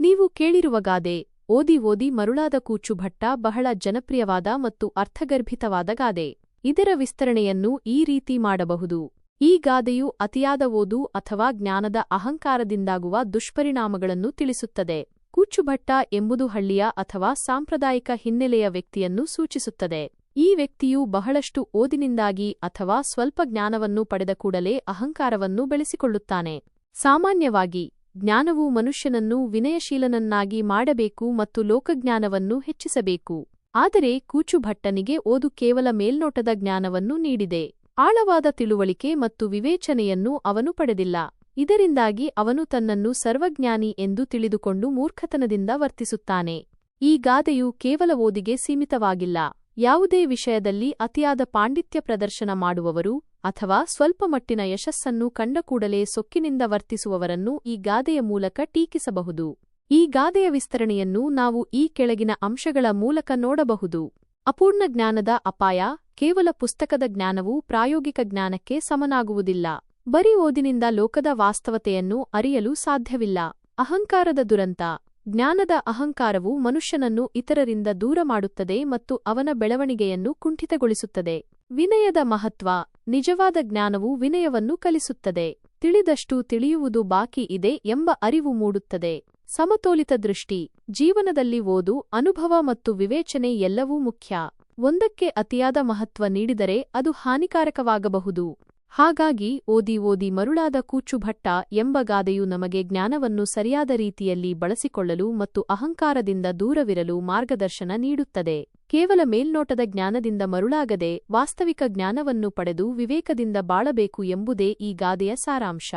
ನೀವು ಕೇಳಿರುವ ಗಾದೆ, ಓದಿ ಓದಿ ಮರುಳಾದ ಕೂಚು ಭಟ್ಟ ಬಹಳ ಜನಪ್ರಿಯವಾದ ಮತ್ತು ಅರ್ಥಗರ್ಭಿತವಾದ ಗಾದೆ. ಇದರ ವಿಸ್ತರಣೆಯನ್ನು ಈ ರೀತಿ ಮಾಡಬಹುದು. ಈ ಗಾದೆಯು ಅತಿಯಾದ ಓದು ಅಥವಾ ಜ್ಞಾನದ ಅಹಂಕಾರದಿಂದಾಗುವ ದುಷ್ಪರಿಣಾಮಗಳನ್ನು ತಿಳಿಸುತ್ತದೆ. ಕೂಚುಭಟ್ಟ ಎಂಬುದು ಹಳ್ಳಿಯ ಅಥವಾ ಸಾಂಪ್ರದಾಯಿಕ ಹಿನ್ನೆಲೆಯ ವ್ಯಕ್ತಿಯನ್ನು ಸೂಚಿಸುತ್ತದೆ. ಈ ವ್ಯಕ್ತಿಯು ಬಹಳಷ್ಟು ಓದಿನಿಂದಾಗಿ ಅಥವಾ ಸ್ವಲ್ಪ ಜ್ಞಾನವನ್ನು ಪಡೆದ ಕೂಡಲೇ ಅಹಂಕಾರವನ್ನು ಬೆಳೆಸಿಕೊಳ್ಳುತ್ತಾನೆ. ಸಾಮಾನ್ಯವಾಗಿ ಜ್ಞಾನವು ಮನುಷ್ಯನನ್ನು ವಿನಯಶೀಲನನ್ನಾಗಿ ಮಾಡಬೇಕು ಮತ್ತು ಲೋಕಜ್ಞಾನವನ್ನು ಹೆಚ್ಚಿಸಬೇಕು. ಆದರೆ ಕೂಚುಭಟ್ಟನಿಗೆ ಓದು ಕೇವಲ ಮೇಲ್ನೋಟದ ಜ್ಞಾನವನ್ನು ನೀಡಿದೆ. ಆಳವಾದ ತಿಳುವಳಿಕೆ ಮತ್ತು ವಿವೇಚನೆಯನ್ನು ಅವನು ಪಡೆದಿಲ್ಲ. ಇದರಿಂದಾಗಿ ಅವನು ತನ್ನನ್ನು ಸರ್ವಜ್ಞಾನಿ ಎಂದು ತಿಳಿದುಕೊಂಡು ಮೂರ್ಖತನದಿಂದ ವರ್ತಿಸುತ್ತಾನೆ. ಈ ಗಾದೆಯು ಕೇವಲ ಓದಿಗೆ ಸೀಮಿತವಾಗಿಲ್ಲ. ಯಾವುದೇ ವಿಷಯದಲ್ಲಿ ಅತಿಯಾದ ಪಾಂಡಿತ್ಯ ಪ್ರದರ್ಶನ ಮಾಡುವವರು ಅಥವಾ ಸ್ವಲ್ಪ ಮಟ್ಟಿನ ಯಶಸ್ಸನ್ನು ಕಂಡ ಕೂಡಲೇ ಸೊಕ್ಕಿನಿಂದ ವರ್ತಿಸುವವರನ್ನು ಈ ಗಾದೆಯ ಮೂಲಕ ಟೀಕಿಸಬಹುದು. ಈ ಗಾದೆಯ ವಿಸ್ತರಣೆಯನ್ನು ನಾವು ಈ ಕೆಳಗಿನ ಅಂಶಗಳ ಮೂಲಕ ನೋಡಬಹುದು. ಅಪೂರ್ಣ ಜ್ಞಾನದ ಅಪಾಯ, ಕೇವಲ ಪುಸ್ತಕದ ಜ್ಞಾನವು ಪ್ರಾಯೋಗಿಕ ಜ್ಞಾನಕ್ಕೆ ಸಮನಾಗುವುದಿಲ್ಲ. ಬರೀ ಓದಿನಿಂದ ಲೋಕದ ವಾಸ್ತವತೆಯನ್ನು ಅರಿಯಲು ಸಾಧ್ಯವಿಲ್ಲ. ಅಹಂಕಾರದ ದುರಂತ. ಜ್ಞಾನದ ಅಹಂಕಾರವು ಮನುಷ್ಯನನ್ನು ಇತರರಿಂದ ದೂರ ಮಾಡುತ್ತದೆ ಮತ್ತು ಅವನ ಬೆಳವಣಿಗೆಯನ್ನು ಕುಂಠಿತಗೊಳಿಸುತ್ತದೆ. ವಿನಯದ ಮಹತ್ವ. ನಿಜವಾದ ಜ್ಞಾನವು ವಿನಯವನ್ನು ಕಲಿಸುತ್ತದೆ. ತಿಳಿದಷ್ಟು ತಿಳಿಯುವುದು ಬಾಕಿ ಇದೆ ಎಂಬ ಅರಿವು ಮೂಡುತ್ತದೆ. ಸಮತೋಲಿತ ದೃಷ್ಟಿ. ಜೀವನದಲ್ಲಿ ಓದು, ಅನುಭವ ಮತ್ತು ವಿವೇಚನೆ ಎಲ್ಲವೂ ಮುಖ್ಯ. ಒಂದಕ್ಕೆ ಅತಿಯಾದ ಮಹತ್ವ ನೀಡಿದರೆ ಅದು ಹಾನಿಕಾರಕವಾಗಬಹುದು. ಹಾಗಾಗಿ ಓದಿ ಓದಿ ಮರುಳಾದ ಕೂಚುಭಟ್ಟ ಎಂಬ ಗಾದೆಯು ನಮಗೆ ಜ್ಞಾನವನ್ನು ಸರಿಯಾದ ರೀತಿಯಲ್ಲಿ ಬಳಸಿಕೊಳ್ಳಲು ಮತ್ತು ಅಹಂಕಾರದಿಂದ ದೂರವಿರಲು ಮಾರ್ಗದರ್ಶನ ನೀಡುತ್ತದೆ. ಕೇವಲ ಮೇಲ್ನೋಟದ ಜ್ಞಾನದಿಂದ ಮರುಳಾಗದೆ ವಾಸ್ತವಿಕ ಜ್ಞಾನವನ್ನು ಪಡೆದು ವಿವೇಕದಿಂದ ಬಾಳಬೇಕು ಎಂಬುದೇ ಈ ಗಾದೆಯ ಸಾರಾಂಶ.